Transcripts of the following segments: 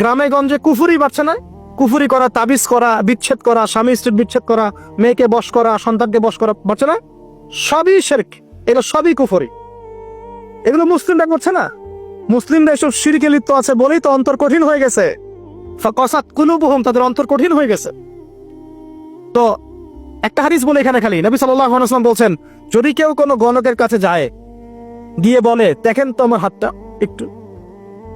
গ্রামে গঞ্জে কুফুরি বাড়ছে না? কুফুরি করা, তাবিজ করা, বিচ্ছেদ করা, স্বামী স্ত্রীর বিচ্ছেদ করা, মেয়েকে বশ করা, সন্তানকে বশ করা বাড়ছে না? সবই শেরক। এগুলো সবই কুফুরি। এগুলো মুসলিমরা করছে না? মুসলিমরা এসব সিরিকে লিপ্ত আছে বলেই তো অন্তর কঠিন হয়ে গেছে। কসাত কুলুবহুম, তাদের অন্তর কঠিন হয়ে গেছে। তো একটা হাদিস বলে এখানে খালি। নবী ওয়াসাল্লাম বলছেন, যদি কেউ কোনো গণকের কাছে যায়, গিয়ে বলে, দেখেন তো আমার হাতটা, একটু।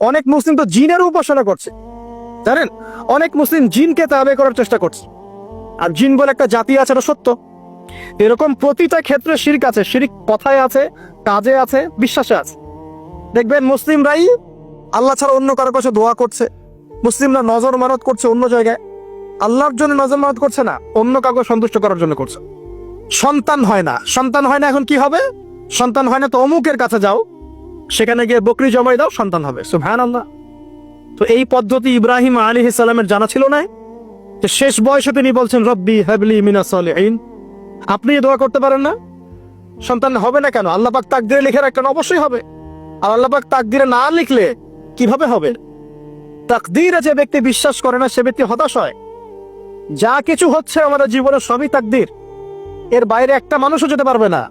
অনেক মুসলিম তো জিনের উপাসনা করছে। জানেন? অনেক মুসলিম জিনকে তাবে করার চেষ্টা করছে। আর জিন বলে একটা জাতি আছে, এটা সত্য। এরকম প্রতিটা ক্ষেত্রে শিরিক আছে। শিরিক কথায় আছে, কাজে আছে, বিশ্বাসে আছে। দেখবেন মুসলিমরাই আল্লাহ ছাড়া অন্য কারও কাছে দোয়া করছে। মুসলিমরা নজর মানত করছে অন্য জায়গায়। আল্লাহর জন্য নজর মানত করছে না, অন্য কাউকে সন্তুষ্ট করার জন্য করছে। সন্তান হয় না। সন্তান হয় না, এখন কি হবে? সন্তান হয় না তো অমুকের কাছে যাও। সেখানে গিয়ে বকরি জমাই দাও, সন্তান হবে। সুবহান আল্লাহ তো এই পদ্ধতি ইব্রাহিম আলী ইসলামের জানা ছিল না? যে শেষ বয়সে তিনি বলছেন, রব্বি হাবলি মিনা সলিহিন। আপনি দোয়া করতে পারেন না? সন্তান হবে না কেন? আল্লাহ পাক তাকদিরে লিখে রাখেন, অবশ্যই হবে। আর আল্লাহ পাক তাকদিরে না লিখলে কীভাবে হবে? তাকদিরে যে ব্যক্তি বিশ্বাস করে না, সে ব্যক্তি হতাশ হয়। যা কিছু হচ্ছে আমাদের জীবনে সবই তাকদির। এর বাইরে একটা মানুষও যেতে পারবে না।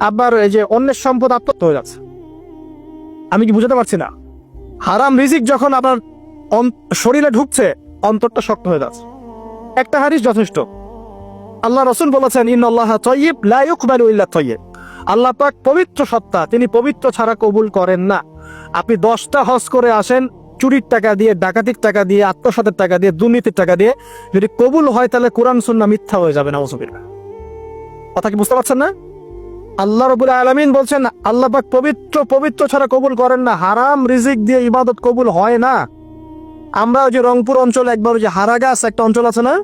আপনার এই যে অন্যের সম্পদ আত্মত্ব হয়ে যাচ্ছে। আমি কি বুঝাতে পারছি না? হারাম রিজিক যখন আপনার শরীরে ঢুকছে, অন্তরটা শক্ত হয়ে যাচ্ছে। একটা হারিস যথেষ্ট। আল্লাহ রসুল বলেছেন ইন আল্লাহ তৈব লা ইউকবালু ইল্লা তৈব আল্লাহ পাক পবিত্র সত্তা, তিনি পবিত্র ছাড়া কবুল করেন না। আপনি দশটা হজ করে আসেন, চুরির টাকা দিয়ে, ডাকাতির টাকা দিয়ে, আত্মসাতের টাকা দিয়ে, দুর্নীতির টাকা দিয়ে, যদি কবুল হয় তাহলে কোরআন সুন্না মিথ্যা হয়ে যাবে না কথা কি বুঝতে পারছেন না? আল্লাহ রবুল আলমিন বলছেন, আল্লাহ পবিত্র পবিত্র ছাড়া কবুল করেন না। হারাম রিজিক দিয়ে ইবাদত কবুল হয় না। আমরা ওই যে রংপুর অঞ্চলে, একবার ওই যে হারাগাছ একটা অঞ্চল আছে না?